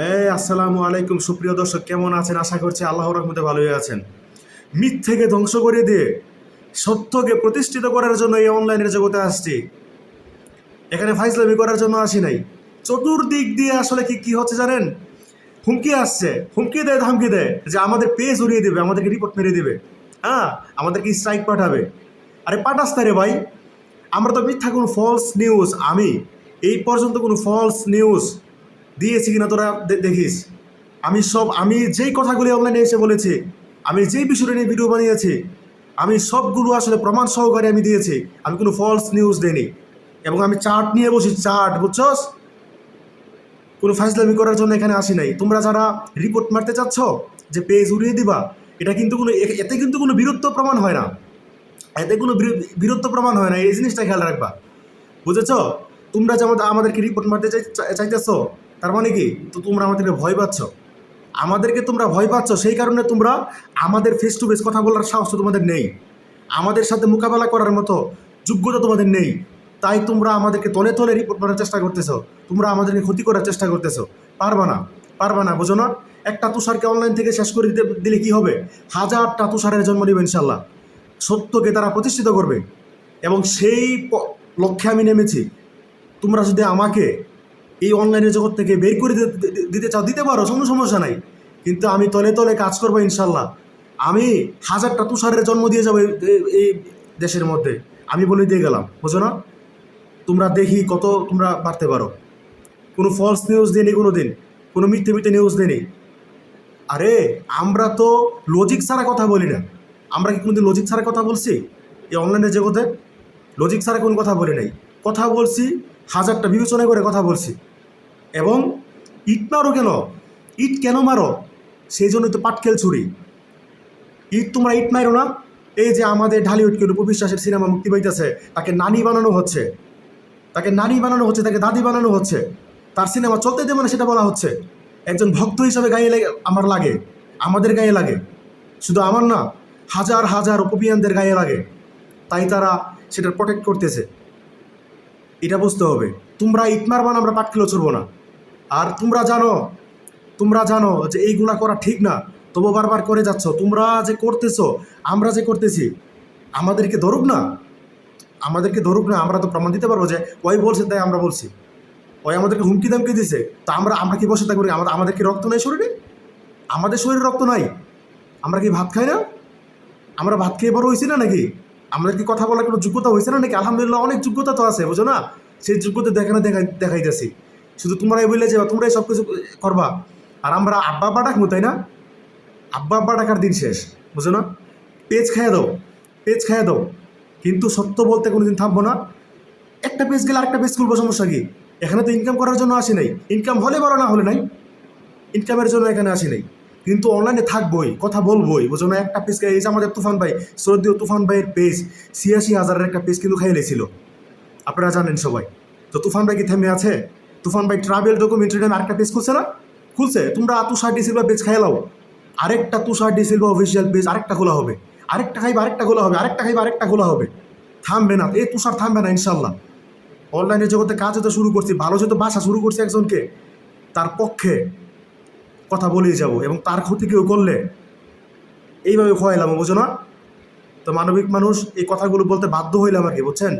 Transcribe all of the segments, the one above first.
এই, আসসালামু আলাইকুম, সুপ্রিয় দর্শক, কেমন আছেন? আশা করছি আল্লাহর রহমতে ভালোই আছেন। মিথ্যেকে ধ্বংস করে দিয়ে সত্যকে প্রতিষ্ঠিত করার জন্য এই অনলাইনের জগতে আসছি। এখানে ফাইজলামি করার জন্য আসি নাই। চতুর্দিক দিয়ে আসলে কি কি হচ্ছে জানেন? হুমকি আসছে। হুমকি দেয়, ধামকি দেয় যে আমাদের পেজ উড়িয়ে দেবে, আমাদেরকে রিপোর্ট মেরে দেবে। হ্যাঁ আমাদেরকে স্ট্রাইক পাঠাবে। আরে পাঠাস রে ভাই, আমরা তো মিথ্যা কোনো ফলস নিউজ আমি এই পর্যন্ত কোনো ফলস নিউজ দিয়েছি কিনা তোরা দেখিস। আমি সব আমি যেই কথাগুলি অনলাইনে এসে বলেছি, আমি যেই বিষয়টা নিয়ে ভিডিও বানিয়েছি, আমি সবগুলো আসলে প্রমাণ সহকারে আমি দিয়েছি। আমি কোনো ফলস নিউজ দেইনি। এবং আমি চার্ট নিয়ে বসি চার্ট বুঝছস? কোনো ফাইজলামি করার জন্য এখানে আসি নাই। তোমরা যারা রিপোর্ট মারতে চাচ্ছ, যে পেজ উড়িয়ে দিবা, এটা কিন্তু কোনো এতে কিন্তু কোনো বীরত্ব প্রমাণ হয় না। এতে কোনো বীর- বীরত্ব প্রমাণ হয় না। এই জিনিসটা খেয়াল রাখবা। বুঝেছ? তোমরা যে আমাদের আমাদেরকে রিপোর্ট মারতে চাইতেছো তার মানে কি? তো তোমরা আমাদেরকে ভয় পাচ্ছ। আমাদেরকে তোমরা ভয় পাচ্ছ, সেই কারণে তোমরা আমাদের ফেস টু ফেস কথা বলার সাহস তোমাদের নেই। আমাদের সাথে মোকাবেলা করার মতো যোগ্যতা তোমাদের নেই। তাই তোমরা আমাদেরকে তলে তলে রিপোর্ট করার চেষ্টা করতেছো। তোমরা আমাদেরকে ক্ষতি করার চেষ্টা করতেছো। পারবা না পারবা না, বোঝো না? একটা তুষারকে অনলাইন থেকে শেষ করে দিতে, দিলে কি হবে? হাজারটা তুষারের জন্ম নেবে ইনশাল্লাহ সত্যকে তারা প্রতিষ্ঠিত করবে। এবং সেই লক্ষ্যে আমি নেমেছি। তোমরা যদি আমাকে এই অনলাইনের জগৎ থেকে বের করে দিতে- চাও, দিতে পারো, কোনো সমস্যা নাই। কিন্তু আমি তলে তলে কাজ করব ইনশাল্লাহ। আমি হাজারটা তুষারের জন্ম দিয়ে যাব এই দেশের মধ্যে। আমি বলে দিয়ে গেলাম, বুঝো না? তোমরা দেখি কত তোমরা বাড়তে পারো। কোনো ফলস নিউজ দিইনি কোনো দিন কোনো মিথ্যে মিথ্যে নিউজ দিইনি। আরে, আমরা তো লজিক ছাড়া কথা বলি না। আমরা কি কোনোদিন লজিক ছাড়া কথা বলছি? এই অনলাইনের জগতে লজিক ছাড়া কোনো কথা বলি নাই। কথা বলছি, হাজারটা বিবেচনা করে কথা বলছি। এবং ইট মারো কেন? ইট কেন মারো? সেই জন্যই তো পাটকেল ছুরি। ইট তোমরা ইট মারো না? এই যে আমাদের ঢালিউডকে উপবিশ্বাসের সিনেমা মুক্তি পাইতেছে, তাকে নানি বানানো হচ্ছে। তাকে নানি বানানো হচ্ছে, তাকে দাদি বানানো হচ্ছে। তার সিনেমা চলতে দেবে না সেটা বলা হচ্ছে। একজন ভক্ত হিসাবে গায়ে লাগে আমার লাগে। আমাদের গায়ে লাগে। শুধু আমার না, হাজার হাজার উপবিয়ানদের গায়ে লাগে। তাই তারা সেটা প্রোটেক্ট করতেছে। এটা বুঝতে হবে। তোমরা ইট মারবা না, আমরা পাটকিলো ছড়বো না। আর তোমরা জানো তোমরা জানো যে এইগুলা করা ঠিক না। তবু বারবার করে যাচ্ছ, তোমরা যে করতেছো, আমরা যে করতেছি, আমাদেরকে ধরুক না, আমাদেরকে ধরুক না, আমরা তো প্রমাণ দিতে পারব যে, ওই বলছে তাই আমরা বলছি। ওই আমাদেরকে হুমকি দামকি দিছে, তা আমরা আমরা কি বসে থাকব আমাদের আমাদের কি রক্ত নেই শরীরে? আমাদের শরীরে রক্ত নাই। আমরা কি ভাত খাই না? আমরা ভাত খেয়ে বড় হয়েছি না নাকি? আমাদের কি কথা বলার কোনো যোগ্যতা হয়েছে না নাকি? আলহামদুলিল্লাহ অনেক যোগ্যতা তো আছে, বুঝো না? সেই যোগ্যতা দেখানো দেখাই, দেখাইতেছি। শুধু তোমরাই বললে যে তোমরাই সব কিছু করবা। আর আমরা আব্বা আব্বা ডাকবো, তাই না? আব্বা আব্বা ডাকার দিন শেষ, বুঝো না? পেজ খাইয়ে দাও পেজ খাইয়ে দাও। কিন্তু সত্য বলতে কোনোদিন থামবো না। একটা পেজ গেলে আরেকটা পেজ খুলবো, সমস্যা কি? এখানে তো ইনকাম করার জন্য আসি নাই। ইনকাম হলে বড়, না হলে নাই। ইনকামের জন্য এখানে আসি নাই। কিন্তু অনলাইনে থাকবোই, কথা বলবোই, বুঝো না? একটা পেজ এই যে আমাদের তুফান ভাই, শ্রদ্ধীয় তুফান ভাইয়ের পেজ ছিয়াশি হাজারের একটা পেজ কিন্তু খাইয়ে লেছিল। আপনারা জানেন সবাই। তো তুফান ভাই কি থেমে আছে? তুফান ভাই ট্রাভেল ডকুমেন্টারি নামে আরেকটা পেজ খুলছে না? খুলছে। তোমরা তুষার ডি সিলভা পেজ খাইয়ে লাও। আরেকটা তুষার ডি সিলভা অফিসিয়াল পেজ আরেকটা খোলা হবে। আরেকটা খাইবে, আরেকটা খোলা হবে। আরেকটা খাইবে, আরেকটা খোলা হবে। থামবে না। এই তুষার থামবে না ইনশাল্লাহ অনলাইনের জগতে কাজ হতে শুরু করছি। ভালো যেহেতু বাসা শুরু করছি একজনকে। তার পক্ষে কথা বলেই যাব এবং তার ক্ষতি কেউ করলে এইভাবে খোয়াইলাম, বুঝো না? তো মানবিক মানুষ এই কথাগুলো বলতে বাধ্য হইলাম আর কি, বুঝছেন?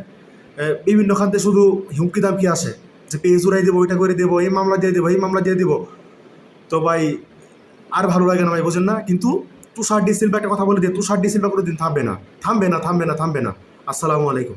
বিভিন্ন খান্তে শুধু হুমকি দামকি আসে। যে পেজ চুরাই দেবো, ওইটা করে দেবো, এই মামলা দিয়ে দেবো, এই মামলা দিয়ে দেবো। তো ভাই, আর ভালো লাগে না ভাই, বোঝেন না? কিন্তু তুষার ডি সিলভা একটা কথা বলে দিয়ে তুষার ডি সিলভা কোনো দিন থামবে না। থামবে না থামবে না থামবে না। আসসালামু আলাইকুম।